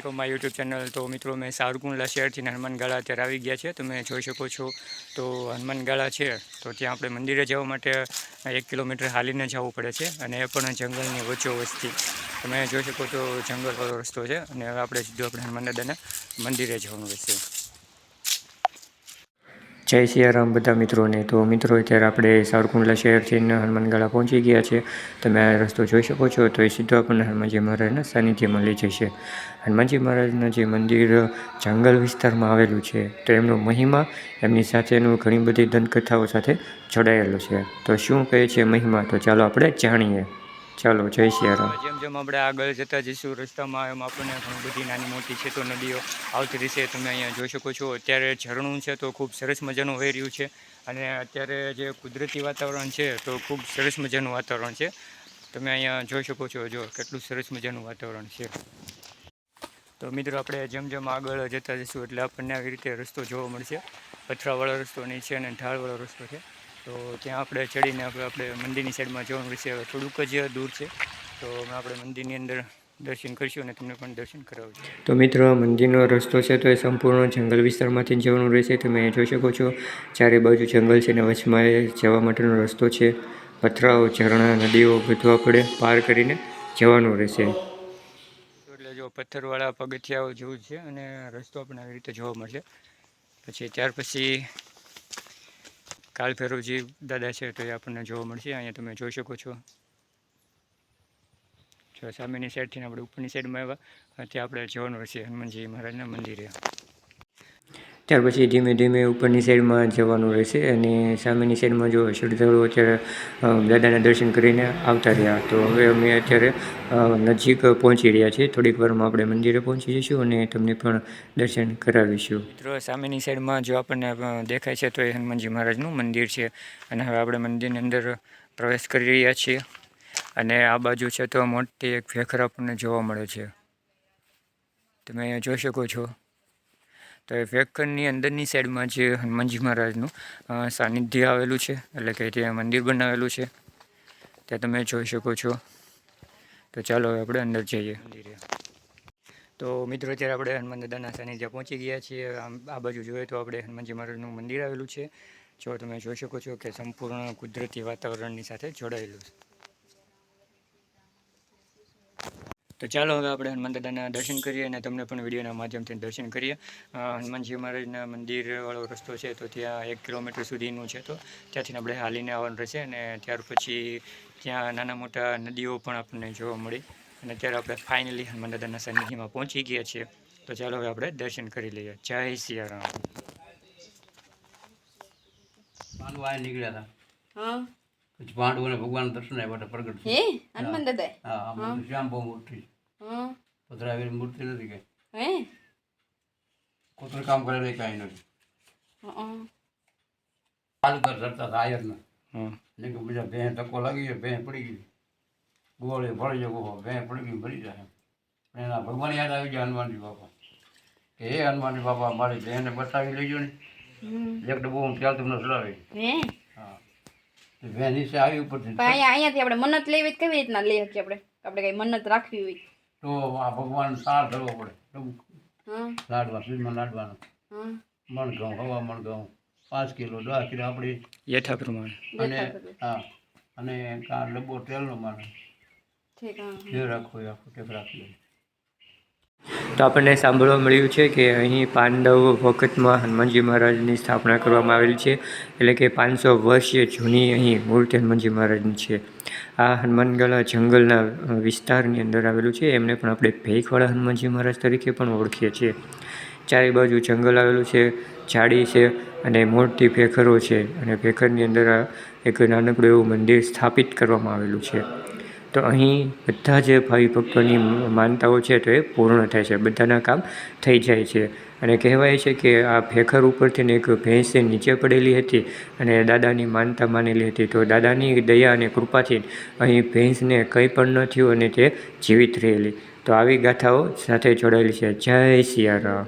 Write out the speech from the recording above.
Welcome my YouTube channel તો મિત્રો, મેં સારકુંડલા શહેરથી હનુમાનગાળા અત્યારે આવી ગયા છે. તમે જોઈ શકો છો. તો હનુમાનગાળા છે. તો ત્યાં આપણે મંદિરે જવા માટે એક કિલોમીટર હાલીને જવું પડે છે અને એ પણ જંગલની વચ્ચો વચથી તમે જોઈ શકો તો જંગલવાળો રસ્તો છે અને હવે આપણે સીધું આપણે હનુમાન દાદાના મંદિરે જવાનું રહેશે. જય સિયારામ બધા મિત્રોને. તો મિત્રો, અત્યારે આપણે સાવરકુંડલા શહેરથી હનુમાનગાળા પહોંચી ગયા છે. તમે આ રસ્તો જોઈ શકો છો, તો એ સીધો આપણને હનુમાનજી મહારાજના સાનિધ્યમાં લઈ જશે. હનુમાનજી મહારાજના જે મંદિર, જંગલ વિસ્તારમાં આવેલું છે, તો એમનો મહિમા, એમની સાથેનું ઘણી બધી દંતકથાઓ સાથે જોડાયેલો છે. તો શું કહે છે મહિમા? તો ચાલો આપણે જાણીએ. ચાલો, જય સિયારામ જેમ જેમ આપણે આગળ જતા જઈશું, રસ્તામાં એમ આપણને ઘણી બધી નાની મોટી છે તો નદીઓ આવતી રહેશે, તમે અહીંયા જોઈ શકો છો. અત્યારે ઝરણું છે તો ખૂબ સરસ મજાનું વહી રહ્યું છે અને અત્યારે જે કુદરતી વાતાવરણ છે તો ખૂબ સરસ મજાનું વાતાવરણ છે. તમે અહીંયા જોઈ શકો છો, જો કેટલું સરસ મજાનું વાતાવરણ છે. તો મિત્રો, આપણે જેમ જેમ આગળ જતા જઈશું, એટલે આપણને આવી રીતે રસ્તો જોવા મળશે. પથરાવાળો રસ્તો નહીં છે અને ઢાળવાળો રસ્તો છે. તો ત્યાં આપણે ચડીને આપણે આપણે મંદિરની સાઈડમાં જવાનું રહેશે. હવે થોડુંક જ દૂર છે. તો અમે આપણે મંદિરની અંદર દર્શન કરીશું અને તમને પણ દર્શન કરાવજો તો મિત્રો મંદિરનો રસ્તો છે તો એ સંપૂર્ણ જંગલ વિસ્તારમાંથી જવાનું રહેશે. તમે જોઈ શકો છો ચારે બાજુ જંગલ છે અને વચમાં એ જવા માટેનો રસ્તો છે. પથરાઓ ઝરણા નદીઓ બધું આપણે પાર કરીને જવાનું રહેશે. એટલે જો પથ્થરવાળા પગથિયાઓ જેવું છે અને રસ્તો પણ આવી રીતે જોવા મળશે પછી ત્યાર પછી કાલભૈરવજી દાદા છે તો એ આપણને જોવા મળશે. અહીંયા તમે જોઈ શકો છો. જો સામેની સાઈડથી આપણે ઉપરની સાઈડમાં આવ્યા. ત્યાં આપણે જોવાનું હશે હનુમાનજી મહારાજના મંદિરે. ત્યાર પછી ધીમે ધીમે ઉપરની સાઈડમાં જવાનું રહેશે અને સામેની સાઈડમાં જો શ્રદ્ધાળુઓ અત્યારે દાદાના દર્શન કરીને આવતા રહ્યા, તો હવે અમે અત્યારે નજીક પહોંચી રહ્યા છીએ. થોડીક વારમાં આપણે મંદિરે પહોંચી જઈશું અને તમને પણ દર્શન કરાવીશું. મિત્રો, સામેની સાઈડમાં જો આપણને દેખાય છે, તો એ હનુમાનજી મહારાજનું મંદિર છે અને હવે આપણે મંદિરની અંદર પ્રવેશ કરી રહ્યા છીએ અને આ બાજુ છે તો મોટી એક ભેખર આપણને જોવા મળે છે. તમે જોઈ શકો છો. તો એ ભેખરની અંદરની સાઈડમાં જે હનુમાનજી મહારાજનું સાનિધ્ય આવેલું છે, એટલે કે ત્યાં મંદિર બનાવેલું છે, ત્યાં તમે જોઈ શકો છો. તો ચાલો હવે આપણે અંદર જઈએ. મંદિરે. તો મિત્રો, અત્યારે આપણે હનુમાન દાદાના સાનિધ્ય પહોંચી ગયા છીએ. આમ, આ બાજુ જોઈએ તો આપણે હનુમાનજી મહારાજનું મંદિર આવેલું છે. જો તમે જોઈ શકો છો કે સંપૂર્ણ કુદરતી વાતાવરણની સાથે જોડાયેલું છે. તો ચાલો હવે આપણે હનુમાન દાદાના દર્શન કરીએ અને તમને પણ વિડીયોના માધ્યમથી દર્શન કરીએ. હનુમાનજી મહારાજના મંદિરવાળો રસ્તો છે તો ત્યાં એક કિલોમીટર સુધીનું છે તો ત્યાંથી આપણે હાલીને આવવાનું રહેશે અને ત્યાર પછી ત્યાં નાના મોટા નદીઓ પણ આપણને જોવા મળી અને અત્યારે આપણે ફાઇનલી હનુમાન દાદાના સન્નિધિમાં પહોંચી ગયા છીએ. તો ચાલો હવે આપણે દર્શન કરી લઈએ. જય સિયારામ. નીકળ્યા હતા હા. પછી પાંડવોને ભગવાન દર્શન આવ્યા હતા પ્રગટ હે? હનુમાન દાદા હા આ મોટી શ્યામ બહુ મોટી હા. પધરાવેલી મૂર્તિ નથી કઈ. હે? કોતર કામ કરેલું કાંઈ નથી. હં. હાલ કર ધરતા હતા હમ એટલે કે બીજા ભેં ધક્કો લાગી ગયો ભેં પડી ગઈ. ગોળે ભળી ગયો ભેં પડી ગઈ ભરી જાય પણ એના ભગવાન યાદ આવી ગયા હનુમાનજી બાપા. કે હે હનુમાનજી બાપા મારી બહેનને બતાવી લેજો ને. એક ડબ્બો હું ચાલતું તમને ચડાવી. નીચે આવી ઉપરથી. પણ અહીંયા અહીંયાથી આપણે મન્નત લેવી કેવી રીતના લઈ શકીએ આપણે? આપણે કઈ મન્નત રાખવી હોય. તો આ ભગવાન સાર ધરવો પડે. લાડવા સુધીમાં લાડવાનું. મણ ઘઉં હવા મણ ઘઉં પાંચ કિલો દસ કિલો આપણી. યથા પ્રમાણે. અને હા અને કા ડબ્બો તેલનો માને ઠીક હા. જે રાખવું એ આખું ટેક રાખી તો આપણને સાંભળવા મળ્યું છે કે અહીં પાંડવ વખતમાં હનુમાનજી મહારાજની સ્થાપના કરવામાં આવેલી છે. એટલે કે પાંચસો વર્ષ જૂની અહીં મૂર્તિ હનુમાનજી મહારાજની છે. આ હનુમાનગળા જંગલના વિસ્તારની અંદર આવેલું છે. એમને પણ આપણે ભેખવાળા હનુમાનજી મહારાજ તરીકે પણ ઓળખીએ છીએ. ચારે બાજુ જંગલ આવેલું છે, ઝાડી છે અને મોટી ભેખરો છે. અને ભેખરની અંદર એક નાનકડું એવું મંદિર સ્થાપિત કરવામાં આવેલું છે. તો અહીં બધા જે ભાવિ ભક્તોની માનતાઓ છે તો એ પૂર્ણ થાય છે. બધાના કામ થઈ જાય છે. અને કહેવાય છે કે આ ભેખર ઉપરથી એક ભેંસ નીચે પડેલી હતી અને દાદાની માનતા માનેલી હતી. તો દાદાની દયા અને કૃપાથી અહીં ભેંસને કંઈ પણ ન થયું અને તે જીવિત રહેલી. તો આવી ગાથાઓ સાથે જોડાયેલી છે. જય સિયારામ.